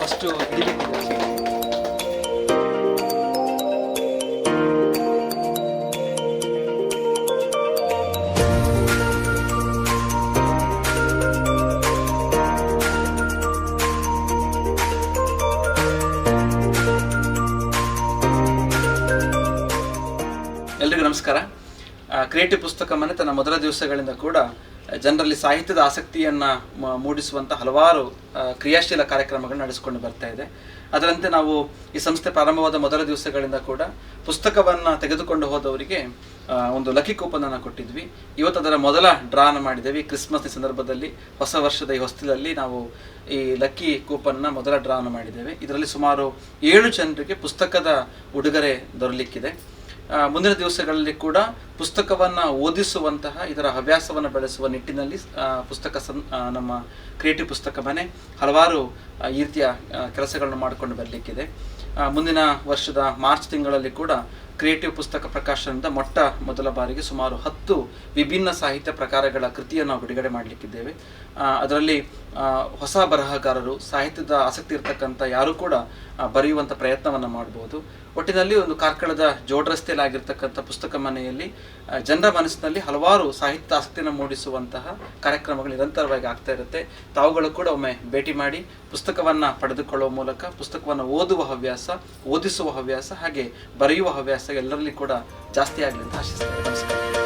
First ಹಿಡಿಬೇಕು ಎಲ್ರಿಗೂ ನಮಸ್ಕಾರ. ಕ್ರಿಯೇಟಿವ್ ಪುಸ್ತಕ ಮನೆ ತನ್ನ ಮೊದಲ ದಿವಸಗಳಿಂದ ಕೂಡ ಜನರಲ್ಲಿ ಸಾಹಿತ್ಯದ ಆಸಕ್ತಿಯನ್ನು ಮೂಡಿಸುವಂಥ ಹಲವಾರು ಕ್ರಿಯಾಶೀಲ ಕಾರ್ಯಕ್ರಮಗಳನ್ನು ನಡೆಸಿಕೊಂಡು ಬರ್ತಾ ಇದೆ. ಅದರಂತೆ ನಾವು ಈ ಸಂಸ್ಥೆ ಪ್ರಾರಂಭವಾದ ಮೊದಲ ದಿವಸಗಳಿಂದ ಕೂಡ ಪುಸ್ತಕವನ್ನು ತೆಗೆದುಕೊಂಡು ಹೋದವರಿಗೆ ಒಂದು ಲಕ್ಕಿ ಕೂಪನ್ ಅನ್ನ ಕೊಟ್ಟಿದ್ವಿ. ಇವತ್ತು ಅದರ ಮೊದಲ ಡ್ರಾನ ಮಾಡಿದ್ದೇವೆ. ಕ್ರಿಸ್ಮಸ್ ಸಂದರ್ಭದಲ್ಲಿ, ಹೊಸ ವರ್ಷದ ಈ ಹೊಸ್ತಿಲಲ್ಲಿ ನಾವು ಈ ಲಕ್ಕಿ ಕೂಪನ್ನ ಮೊದಲ ಡ್ರಾನ ಮಾಡಿದ್ದೇವೆ. ಇದರಲ್ಲಿ ಸುಮಾರು ಏಳು ಜನರಿಗೆ ಪುಸ್ತಕದ ಉಡುಗೊರೆ ದೊರಲಿಕ್ಕಿದೆ. ಮುಂದಿನ ದಿವಸಗಳಲ್ಲಿ ಕೂಡ ಪುಸ್ತಕವನ್ನು ಓದಿಸುವಂತಹ, ಇದರ ಹವ್ಯಾಸವನ್ನು ಬೆಳೆಸುವ ನಿಟ್ಟಿನಲ್ಲಿ ಪುಸ್ತಕ ಸನ್ ನಮ್ಮ ಕ್ರಿಯೇಟಿವ್ ಪುಸ್ತಕ ಮನೆ ಹಲವಾರು ಈ ರೀತಿಯ ಕೆಲಸಗಳನ್ನು ಮಾಡಿಕೊಂಡು ಬರಲಿಕ್ಕಿದೆ. ಮುಂದಿನ ವರ್ಷದ ಮಾರ್ಚ್ ತಿಂಗಳಲ್ಲಿ ಕೂಡ ಕ್ರಿಯೇಟಿವ್ ಪುಸ್ತಕ ಪ್ರಕಾಶನದ ಮೊಟ್ಟ ಮೊದಲ ಬಾರಿಗೆ ಸುಮಾರು ಹತ್ತು ವಿಭಿನ್ನ ಸಾಹಿತ್ಯ ಪ್ರಕಾರಗಳ ಕೃತಿಯನ್ನು ಬಿಡುಗಡೆ ಮಾಡಲಿಕ್ಕಿದ್ದೇವೆ. ಅದರಲ್ಲಿ ಹೊಸ ಬರಹಗಾರರು, ಸಾಹಿತ್ಯದ ಆಸಕ್ತಿ ಇರತಕ್ಕಂಥ ಯಾರು ಕೂಡ ಬರೆಯುವಂಥ ಪ್ರಯತ್ನವನ್ನು ಮಾಡ್ಬೋದು. ಒಟ್ಟಿನಲ್ಲಿ ಒಂದು ಕಾರ್ಕಳದ ಜೋಡ್ ರಸ್ತೆಯಲ್ಲಿ ಆಗಿರ್ತಕ್ಕಂಥ ಪುಸ್ತಕ ಮನೆಯಲ್ಲಿ ಜನರ ಮನಸ್ಸಿನಲ್ಲಿ ಹಲವಾರು ಸಾಹಿತ್ಯ ಆಸಕ್ತಿಯನ್ನು ಮೂಡಿಸುವಂತಹ ಕಾರ್ಯಕ್ರಮಗಳು ನಿರಂತರವಾಗಿ ಆಗ್ತಾ ಇರುತ್ತೆ. ತಾವುಗಳು ಕೂಡ ಒಮ್ಮೆ ಭೇಟಿ ಮಾಡಿ ಪುಸ್ತಕವನ್ನು ಪಡೆದುಕೊಳ್ಳುವ ಮೂಲಕ ಪುಸ್ತಕವನ್ನು ಓದುವ ಹವ್ಯಾಸ, ಓದಿಸುವ ಹವ್ಯಾಸ, ಹಾಗೆ ಬರೆಯುವ ಹವ್ಯಾಸ ಎಲ್ಲರಲ್ಲಿ ಕೂಡ ಜಾಸ್ತಿ ಆಗಲಿ ಅಂತ ಆಶಿಸ್ತೇನೆ ನಮಸ್ಕಾರ